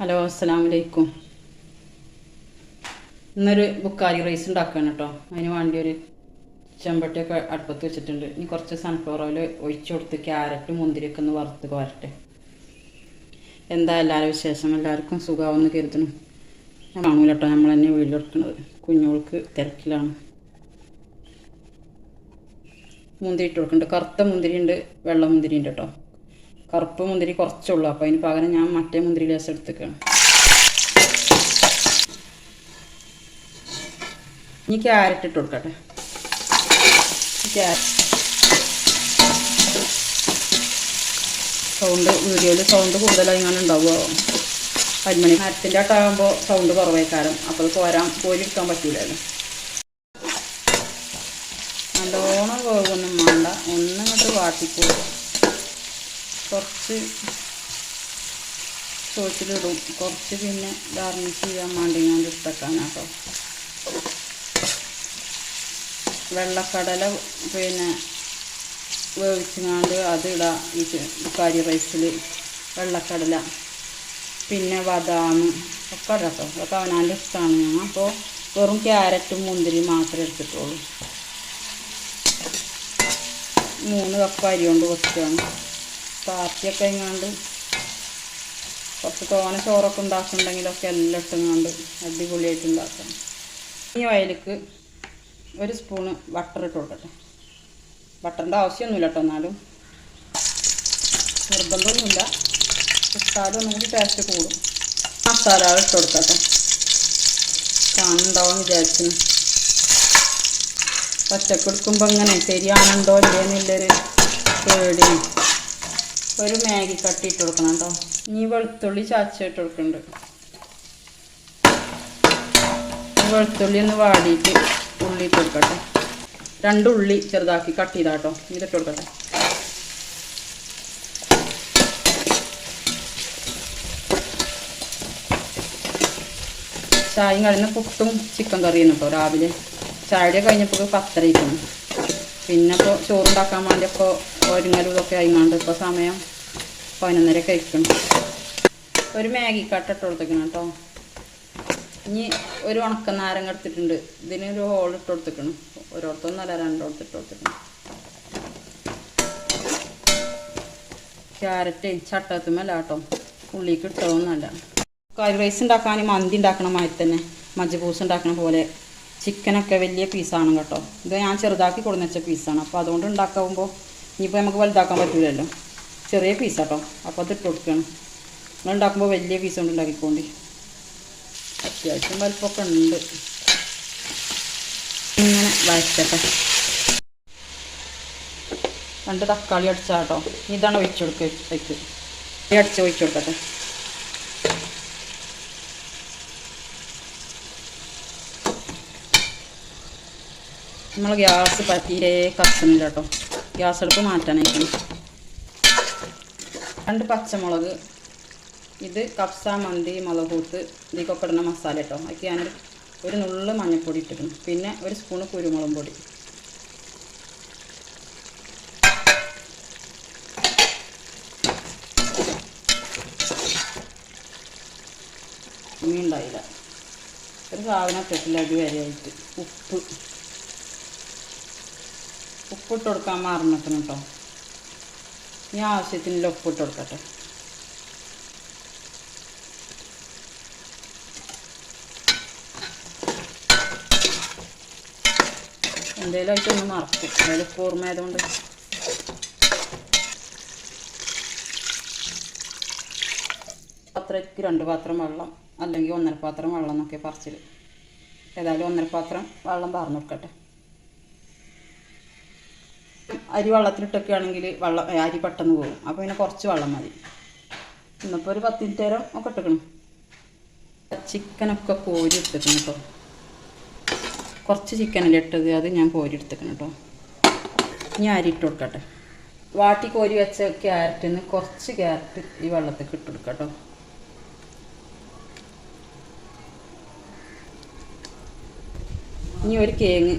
Hello അസ്സാം വലൈക്കും ഇന്നൊരു ബുക്കാരി റൈസ് ഉണ്ടാക്കുകയാണ് കേട്ടോ അതിന് വേണ്ടി ഒരു ചെമ്പട്ടിയൊക്കെ അടുപ്പത്ത് വെച്ചിട്ടുണ്ട്. ഇനി കുറച്ച് സൺഫ്ലവർ ഓയിൽ ഒഴിച്ചു കൊടുത്ത് ക്യാരറ്റ് മുന്തിരിയൊക്കെ ഒന്ന് വറുത്ത് വരട്ടെ എന്താ എല്ലാവരും വിശേഷം? എല്ലാവർക്കും സുഖമാവെന്ന് കരുതണം ഞാൻ വാങ്ങില്ല കേട്ടോ നമ്മൾ തന്നെ വീട്ടിലെടുക്കുന്നത് കുഞ്ഞുങ്ങൾക്ക് തിരക്കിലാണ്. മുന്തിരി ഇട്ട് കൊടുക്കുന്നുണ്ട്. കറുത്ത മുന്തിരി ഉണ്ട് വെള്ള മുന്തിരി ഉണ്ട് കേട്ടോ കറുപ്പ് മുന്തിരി കുറച്ചുള്ളൂ. അപ്പോൾ അതിന് പകരം ഞാൻ മറ്റേ മുന്തിരി ലേശം എടുത്തേക്കാണ്. ഇനി ക്യാരറ്റ് ഇട്ട് കൊടുക്കട്ടെ. സൗണ്ട് വീഡിയോയിൽ സൗണ്ട് കൂടുതലായി ഇങ്ങനെ ഉണ്ടാവുമോ അരിമണി മരത്തിന്റെ ആട്ടാകുമ്പോൾ സൗണ്ട് കുറവേക്കാരം. അപ്പോൾ കോരാൻ കോരിയെടുക്കാൻ പറ്റൂലല്ലോ. നല്ലോണം വേവൊന്നും വേണ്ട ഒന്നിങ്ങോട്ട് വാട്ടിപ്പോകും കുറച്ച് ചോറ്റിലിടും. കുറച്ച് പിന്നെ ഗാർണിഷ് ചെയ്യാൻ വേണ്ടി ഞാൻ കേട്ടോ. വെള്ളക്കടല പിന്നെ വേവിച്ചങ്ങാണ്ട് അത് ഇടാം. ഈ കാരി റൈസിൽ വെള്ളക്കടല പിന്നെ ബദാം ഒക്കെ ഇടട്ടോ അതൊക്കെ അവനാന്റെ ഇഷ്ടമാണ് ഞാൻ. അപ്പോൾ വെറും ക്യാരറ്റും മുന്തിരി മാത്രമേ എടുത്തിട്ടുള്ളൂ. മൂന്ന് കപ്പ് അരി കൊണ്ട് വെക്കുകയാണ് പാർട്ടിയൊക്കെ എങ്ങാണ്ട് കുറച്ച് തോന ചോറൊക്കെ ഉണ്ടാക്കുന്നുണ്ടെങ്കിലൊക്കെ എല്ലാം ഇട്ടുങ്ങാണ്ട് അടിപൊളിയായിട്ട് ഉണ്ടാക്കാം ഈ വയലിക്ക് ഒരു സ്പൂണ് ബട്ടർ ഇട്ട് കൊടുക്കട്ടെ. ബട്ടറിന്റെ ആവശ്യമൊന്നുമില്ല കേട്ടോ എന്നാലും. നിർബന്ധമൊന്നുമില്ല. ഇട്ടാലും ഒന്നും കൂടി ടേസ്റ്റ് കൂടും. മസാല ഇട്ട് കൊടുക്കട്ടെ. കാണുന്നുണ്ടാവും വിചാരിക്കുന്നു. പച്ചക്കെടുക്കുമ്പോൾ ഇങ്ങനെ ശരിയാണുണ്ടോ ഇല്ലേന്നുള്ളൊരു പേടി ഒരു മാഗി കട്ടി ഇട്ട് കൊടുക്കണം കേട്ടോ. ഇനി വെളുത്തുള്ളി ചാച്ചിട്ട് കൊടുക്കുന്നുണ്ട് വെളുത്തുള്ളി ഒന്ന് വാടിയിട്ട് ഉള്ളി ഇട്ട് കൊടുക്കട്ടെ. രണ്ട് ഉള്ളി ചെറുതാക്കി കട്ട് ചെയ്താട്ടോ ഇതിട്ട് കൊടുക്കട്ടെ. ചായയും കഴിഞ്ഞ പുട്ടും ചിക്കൻ കറിയും കേട്ടോ രാവിലെ. ചായ കഴിഞ്ഞപ്പോൾ പത്തരയ്ക്കുന്നു പിന്നെ ഇപ്പോൾ ചോറുണ്ടാക്കാൻ വേണ്ടി ഇപ്പോൾ ഒരുങ്ങലും ഇതൊക്കെ ഇപ്പോൾ സമയം പതിനൊന്നര കഴിക്കണം ഒരു മാഗി കട്ട ഇട്ട് കൊടുത്തേക്കണം കേട്ടോ. ഇനി ഒരു ഉണക്ക നാരങ്ങ എടുത്തിട്ടുണ്ട്. ഇതിന് ഒരു ഹോൾ ഇട്ട് കൊടുത്തേക്കണം. ഓരോരുത്തൊന്നല്ല രണ്ടോടത്ത് ഇട്ട് കൊടുത്തേക്കണം. ക്യാരറ്റ് ചട്ടത്തുമല്ല കേട്ടോ. ഉള്ളിക്ക് ഇട്ടതൊന്നല്ല കറി റൈസ് ഉണ്ടാക്കാൻ മന്തി ഉണ്ടാക്കണ മാതിരി തന്നെ. മജ്ജപൂസ് ഉണ്ടാക്കണ പോലെ. ചിക്കനൊക്കെ വലിയ പീസാണ് കേട്ടോ. ഇത് ഞാൻ ചെറുതാക്കി കൊടുന്ന് വെച്ച പീസാണ് അപ്പോൾ അതുകൊണ്ട് ഉണ്ടാക്കുമ്പോൾ ഇനിയിപ്പോൾ നമുക്ക് വലുതാക്കാൻ പറ്റില്ലല്ലോ ചെറിയ പീസാട്ടോ അപ്പോൾ അത് ഇട്ട് കൊടുക്കണം. നിങ്ങൾ ഉണ്ടാക്കുമ്പോൾ വലിയ പീസ് കൊണ്ട് ഉണ്ടാക്കിക്കോണ്ടി. അത്യാവശ്യം വലുപ്പമൊക്കെ ഉണ്ട്. ഇങ്ങനെ വഴറ്റട്ടെ രണ്ട് തക്കാളി അടിച്ചാട്ടോ. ഇതാണ് ഒഴിച്ചു കൊടുക്കുക ഈ അടിച്ച് ഒഴിച്ചു കൊടുക്കട്ടെ. നമ്മൾ ഗ്യാസ് പറ്റിയിരേ കത്തുന്നില്ല കേട്ടോ. ഗ്യാസ് അടുപ്പ് മാറ്റാനായിരിക്കണം രണ്ട് പച്ചമുളക് ഇത് കപ്സ മന്തി മുളക് കൂട്ട് ഇതിക്കൊക്കെ ഇടുന്ന മസാല കേട്ടോ. അതൊക്കെ ഞാൻ ഒരു നുള്ള് മഞ്ഞൾപ്പൊടി ഇട്ടിരുന്നു പിന്നെ ഒരു സ്പൂണ് കുരുമുളക് പൊടി. ഇനി ഉണ്ടായില്ല ഒരു സാധനം തെറ്റില്ല ഇതുവരെയായിട്ട് ഉപ്പ്. ഉപ്പിട്ട് കൊടുക്കാൻ മറന്നിക്കണം കേട്ടോ ഇനി ആവശ്യത്തിനുള്ള ഉപ്പിട്ട് കൊടുക്കട്ടെ എന്തേലും ആയിട്ടൊന്ന് മറക്കും. അതായത് ഉപ്പ് ഓർമ്മയായതുകൊണ്ട്. പാത്രയ്ക്ക് രണ്ട് പാത്രം വെള്ളം അല്ലെങ്കിൽ ഒന്നര പാത്രം വെള്ളം എന്നൊക്കെ പറിച്ചിൽ ഏതായാലും ഒന്നര പാത്രം വെള്ളം പാർന്നു കൊടുക്കട്ടെ അരി വെള്ളത്തിലിട്ടൊക്കെ ആണെങ്കിൽ വെള്ളം അരി പെട്ടെന്ന് പോകും. അപ്പോൾ പിന്നെ കുറച്ച് വെള്ളം മതി. ഇന്നിപ്പോൾ ഒരു പത്ത് മിനിറ്റ് നേരം ഒക്കെ ഇട്ടേക്കണം. ചിക്കനൊക്കെ കോരി എടുത്തേക്കണം കേട്ടോ കുറച്ച് ചിക്കനല്ലേ ഇട്ടത്? അത് ഞാൻ കോരി എടുത്തേക്കണം കേട്ടോ ഇനി അരി ഇട്ട് കൊടുക്കട്ടെ. വാട്ടി കോരി വെച്ച ക്യാരറ്റിൽ നിന്ന് കുറച്ച് ക്യാരറ്റ് ഈ വെള്ളത്തിൽ ഇട്ട് കൊടുക്കാം കേട്ടോ ഇനി ഒരു കേങ്ങ്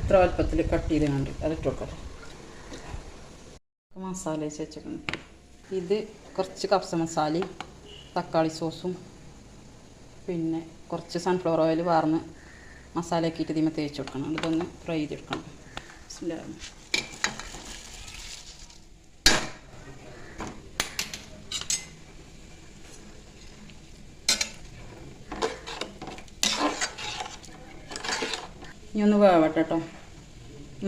ഇത്ര വലുപ്പത്തിൽ കട്ട് ചെയ്ത് കണ്ട് അതിട്ട് കൊടുക്കട്ടെ. മസാല വെച്ച് വെച്ചിട്ടുണ്ട് ഇത് കുറച്ച് കപ്സ മസാലയും തക്കാളി സോസും പിന്നെ കുറച്ച് സൺഫ്ലവർ ഓയിൽ വാർന്ന് മസാല ആക്കിയിട്ട് ഇതിമ തേച്ച് കൊടുക്കണം. ഇതൊന്ന് ഫ്രൈ ചെയ്തെടുക്കണം. ഇനി ഒന്ന് വേവട്ടെ കേട്ടോ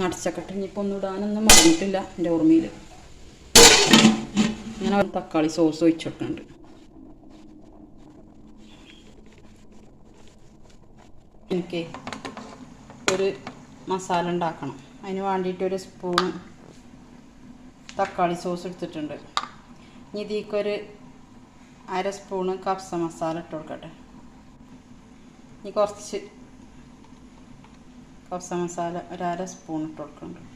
നടച്ചക്കട്ടെ ഇനിയിപ്പോൾ ഒന്നും ഇടാനൊന്നും മറന്നിട്ടില്ല എന്റെ ഓർമ്മയിൽ ഞാൻ ഒരു തക്കാളി സോസ് ഒഴിച്ചിട്ടുണ്ട് കൊടുക്കുന്നുണ്ട് എനിക്ക് ഒരു മസാല ഉണ്ടാക്കണം. അതിന് വേണ്ടിയിട്ട് ഒരു സ്പൂൺ തക്കാളി സോസ് എടുത്തിട്ടുണ്ട്. ഇനി ഇതിക്കൊരു അര സ്പൂണ് കപ്സ മസാല ഇട്ട് കൊടുക്കട്ടെ. ഇനി കുറച്ച് കപ്സ മസാല ഒരു അര സ്പൂൺ ഇട്ട് കൊടുക്കുന്നുണ്ട്.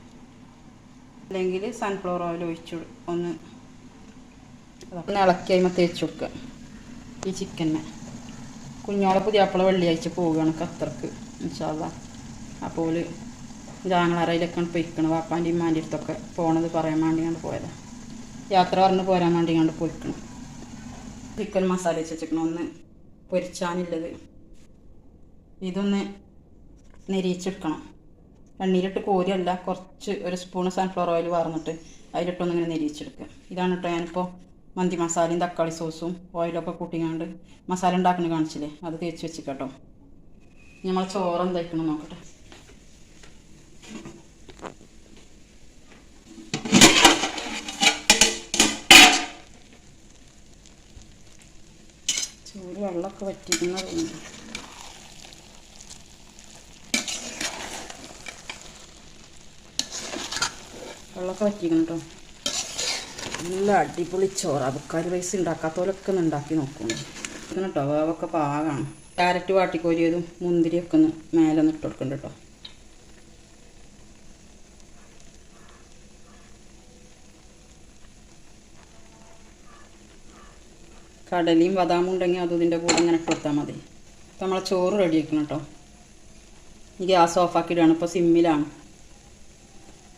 അല്ലെങ്കിൽ സൺഫ്ലവർ ഓയിൽ ഒഴിച്ച് ഒന്ന് ഒന്ന് ഇളക്കി അതിമ തേച്ച് കൊടുക്കുക. ഈ ചിക്കനെ കുഞ്ഞോളെ പുതിയാപ്പിള വെള്ളിയാഴ്ച പോവുകയാണ് ഖത്തർക്ക് ഇൻഷാല്ല അപ്പോൾ ജാങ്ങളറയിലൊക്കെ പൊയ്ക്കണം. വാപ്പാന്റെ ഇമ്മാന്റെ അടുത്തൊക്കെ പോണത് പറയാൻ വേണ്ടി കണ്ട് പോയത്. യാത്ര പറഞ്ഞ് പോരാൻ വേണ്ടി കണ്ട് പോയിക്കണം ചിക്കൻ മസാല വെച്ചിരിക്കണം. ഒന്ന് പൊരിച്ചാനുള്ളത്. ഇതൊന്ന് നെരിയിച്ചെടുക്കണം. എണ്ണീരിട്ട് കോരിയല്ല കുറച്ച് ഒരു സ്പൂൺ സൺഫ്ലവർ ഓയിൽ വാർന്നിട്ട് അതിലിട്ടൊന്ന് ഇങ്ങനെ നെരിയിച്ചെടുക്കുക ഇതാണ് കേട്ടോ ഞാനിപ്പോൾ മന്തി മസാലയും തക്കാളി സോസും ഓയിലൊക്കെ കൂട്ടിക്കാണ്ട് മസാല ഉണ്ടാക്കുന്നത് കാണിച്ചില്ലേ? അത് തേച്ച് വെച്ചിട്ടോ നമ്മൾ ചോറ് എന്തായിക്കണം നോക്കട്ടെ. ചോറ് വെള്ളമൊക്കെ വറ്റിക്കുന്ന വെള്ളമൊക്കെ വറ്റിക്കണം കേട്ടോ നല്ല അടിപൊളി ചോറ്. അബക്കാരി റൈസ് ഉണ്ടാക്കാത്തവരൊക്കെ ഒന്ന് ഉണ്ടാക്കി നോക്കണം. ഇങ്ങനെ കേട്ടോ വേവൊക്കെ പാകമാണ് ക്യാരറ്റ് വാട്ടിക്കോരിയതും മുന്തിരിയൊക്കെ ഒന്ന് മേലെ ഒന്ന് ഇട്ട് കൊടുക്കണ്ട കേട്ടോ കടലയും ബദാമും ഉണ്ടെങ്കിൽ അതും ഇതിന്റെ കൂടെ ഇങ്ങനെ ഇട്ട് കൊടുത്താൽ മതി. നമ്മളെ ചോറ് റെഡി ആക്കണം കേട്ടോ ഗ്യാസ് ഓഫാക്കിയിടുകയാണ് ഇപ്പോൾ സിമ്മിലാണ്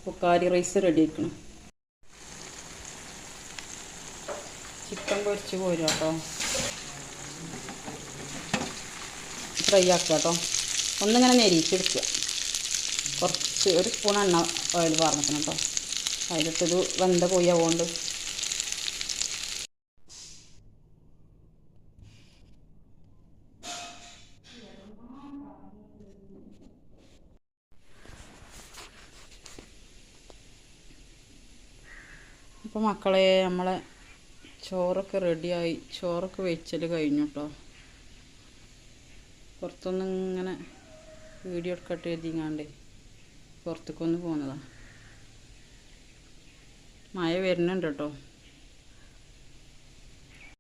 ബുക്കാരി റൈസ് റെഡി ആക്കണം ചിക്കൻ പൊരിച്ച് പോരും കേട്ടോ ഫ്രൈ ആക്കുക കേട്ടോ ഒന്നിങ്ങനെ നെരിച്ചെടുക്കുക കുറച്ച് ഒരു സ്പൂൺ എണ്ണ ഓയിൽ വാർന്നിക്കണം കേട്ടോ അതിലിട്ടത് വെന്ത പോയി അപ്പോൾ മക്കളെ നമ്മളെ ചോറൊക്കെ റെഡിയായി. ചോറൊക്കെ വെച്ചൽ കഴിഞ്ഞു കേട്ടോ പുറത്തൊന്നും ഇങ്ങനെ വീഡിയോ എടുക്കട്ടെ എഴുതിങ്ങാണ്ട് പുറത്തേക്കൊന്ന് പോകുന്നതാണ് മഴ വരുന്നുണ്ട് കേട്ടോ.